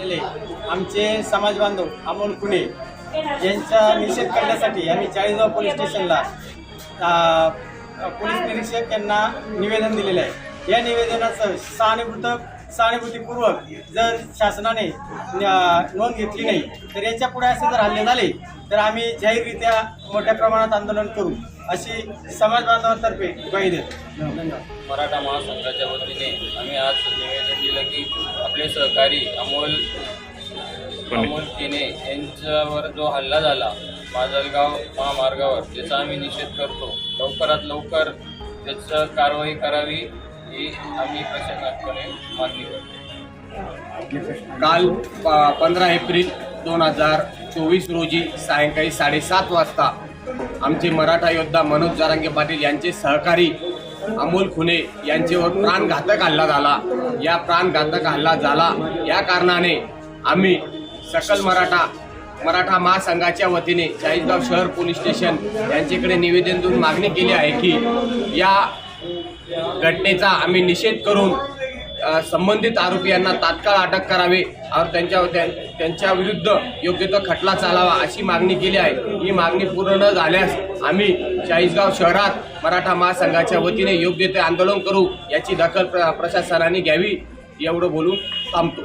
केले. आमचे समाज बांधव अमोल कुणे यांचा निषेध करण्यासाठी आम्ही चाळीसगाव पोलीस स्टेशनला पोलीस निरीक्षक यांना निवेदन दिलेलं आहे. या निवेदनाचं सहानुभूत सहानुभूतीपूर्वक जर शासनाने न- नोंद घेतली नाही तर याच्यापुढे असे जर हल्ले झाले तर आम्ही जाहीररित्या मोठ्या प्रमाणात आंदोलन करू अशी समाज बांधवांतर्फे ग्वाही देतो. धन्यवाद. मराठा महासंघाच्या वतीने आम्ही आज निवेदन दिलं की आपले सहकारी अमोल अमोल केने यांच्यावर जो हल्ला झाला माजलगाव महामार्गावर त्याचा आम्ही निषेध करतो. लवकरात लवकर त्याचं कारवाई करावी. ही आम्ही प्रशासनाकडे मागणी करतो काल प- पंधरा एप्रिल दोन हजार चोवीस रोजी सायंकाळी साडेसात वाजता आमचे मराठा योद्धा मनोज जारांगे पाटील यांचे सहकारी अमोल खुने यांच्यावर प्राणघातक हल्ला झाला. या प्राणघातक हल्ला झाला. या कारणाने आम्ही सकल मराठा मराठा महासंघाच्या वतीने चाळीसगाव शहर पोलीस स्टेशन यांच्याकडे निवेदन देऊन मागणी केली आहे की या घटनेचा आम्ही निषेध करून संबंधित आरोपी यांना तात्काळ अटक करावे और त्यांच्या त्यांच्या विरुद्ध योग्य तो खटला चालावा अशी मागणी केली आहे. ही मागणी पूर्ण न झाल्यास आम्ही चाळीसगाव शहरात मराठा महासंघाच्या वतीने योग्य ते आंदोलन करू याची दखल प्र प्रशासनाने घ्यावी एवढं बोलून थांबतो.